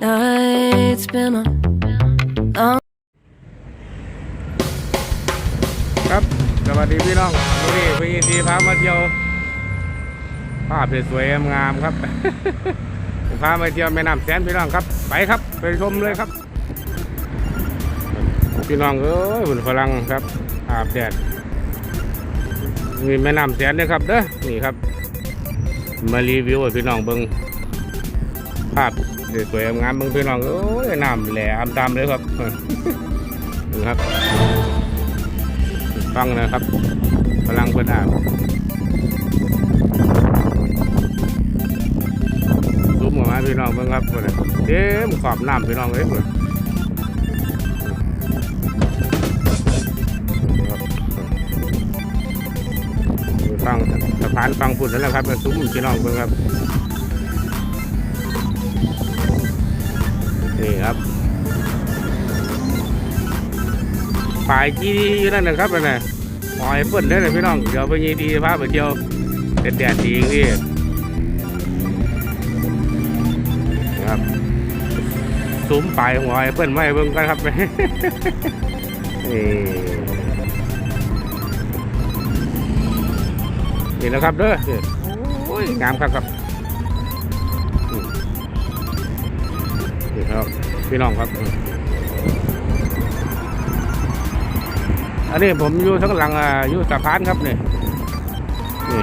nights, been a long ครับสวัสดีพี่น้องวันนี้พี่ทีพามาเที่ยวภาพสวยๆงามครับพามาเที่ยวแม่น้ำแสนพี่น้องครับ ไปครับไปชมเลยครับ พี่น้องเอ้ยหุ่นฝรั่งครับอาบแดดมีแม่น้ำแสนด้วยครับเด้อนี่ครับ มารีวิวให้พี่น้องเบิ้งภาพ สวยงามๆเบิ้งพี่น้องเอ้ยน้ำแหลมตามเลยครับนี่ครับฟังนะครับพลังเพื่อนอาบซุปหมูมาพี่น้องเพิ่งครับเพิ่นน่ะเต็มขอบน้ำพี่น้องเลยเพิ่นฟังสะพานฟังพุ่นนั่นแหละครับซุ้มพี่น้องเพิ่งครับ นี่ครับฝ่ายจีดีอยู่นั่นนะครับนั่นน่ะหอยเปิ้นได้เลยพี่น้อง เดี๋ยวไปยีดีพาไปเที่ยวแดดแดดดีนี่ครับซุ้มปลายหัวไอ้เปิ้นไม่เบิ่งกันครับนี่นี่นะครับเด้อโอ้ยงามครับครับ ครับพี่น้องครับ อันนี้ผมอยู่ทั้างหลังออยู่สะพานครับนี่นี่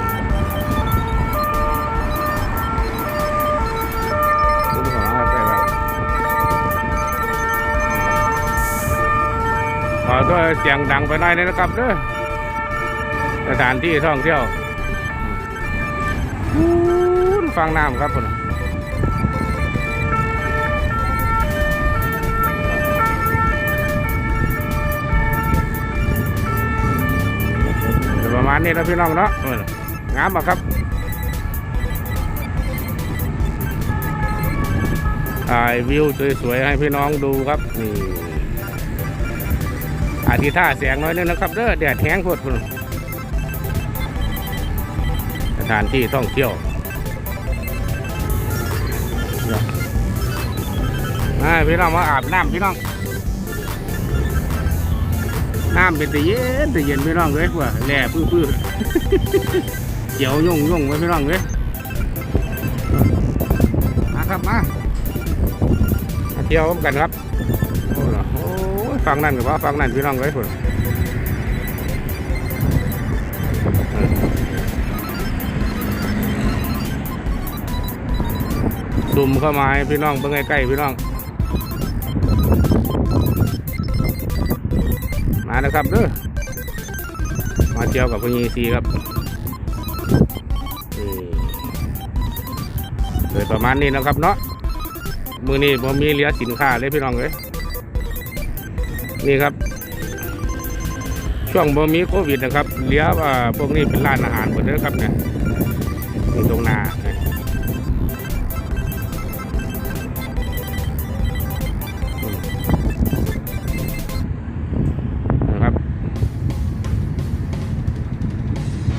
ของอะไรไปครับขอเสียงดังไปหน่อยนะครับเด้อสถานที่ท่องเที่ยวฟังน้ำครับผม ประมาณนี้นะพี่น้องเนาะเอองามอะครับถ่ายวิวสวยๆให้พี่น้องดูครับนี่อาทิตย์ท่าแสงน้อยนึงนะครับเด้อแดดแห้งโคตรพุ่นสถานที่ท่องเที่ยวอ่าพี่น้องมาอาบน้ำพี่น้อง น้ำเป็นแต่เย็นแต่เย็นพี่น้องเลยว่าแหล่พื้อพื้อเขียวย่งย่งไว้พี่น้องเลยมาครับมาเที่ยวกันครับโอ้โหฟังนั่นกับว่าฟังนั่นพี่น้องเลยพุ่นซุ่มเข้ามาให้พี่น้องเบิ่งใกล้ๆพี่น้อง มานะครับเด้อมาเที่ยวกับพญีซีครับนี่โดยประมาณนี้นะครับเนาะมือนี้ผมมีเหลือสินค้าเลยพี่น้องเลยนี่ครับ ช่วงบ่มีโควิดนะครับเหลือว่าพวกนี้เป็นร้านอาหารหมดเลยครับเนี่ยตรงหนา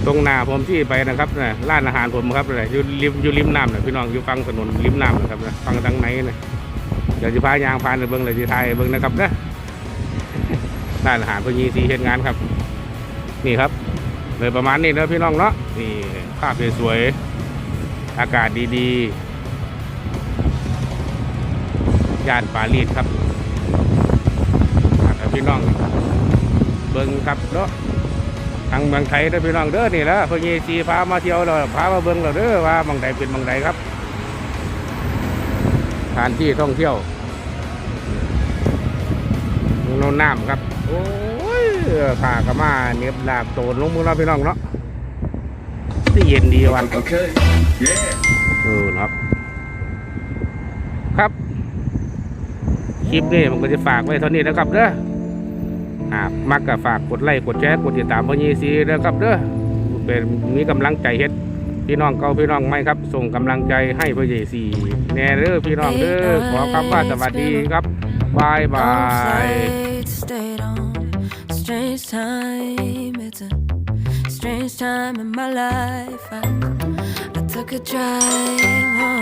ตรงหน้าผมที่ไปนะครับนะร้านอาหารผมครับเลยอยู่ริมอยู่ริมน้ำนะพี่น้องอยู่ฟังถนนริมน้ำนะครับนะฟังทางไหนนะเดี๋ยวจะพายางพานเบิ้งเลยจะถ่ายเบิ้งนะครับนะร้านอาหารพญีสีเห็นงานครับ นี่ครับเลยประมาณนี้นะพี่น้องเนาะนี่ภาพสวยๆอากาศดีๆย่านปารีสครับพี่น้อง เบิ้งครับเนาะ ทางเมืองไทยเด้พี่น้องเด้อนี่แหละพญีซีพามาเที่ยวเราพามาเบิ่งเราเด้อว่าบางใดเป็นบางใดครับสถานที่ท่องเที่ยวโน่นน้ำครับ โอ้ยผากระมาเนียบดาบโตนลงมือเราพี่น้องเนาะที่เย็นดีวัน Okay. Yeah. เออครับครับ คลิปนี้มันก็จะฝากไว้เท่านี้นะครับเด้อ มักก็ฝากกดไลค์กดแชร์กดติดตามพญีซีนะครับเด้อเป็นมีกำลังใจเฮ็ดพี่น้องเก่าพี่น้องใหม่ครับ ส่งกำลังใจให้พญีซีแน่เด้อพี่น้องเด้อขอคำว่าสวัสดีครับบายบาย strange time. It's a strange time in my life. I, I took a drive home.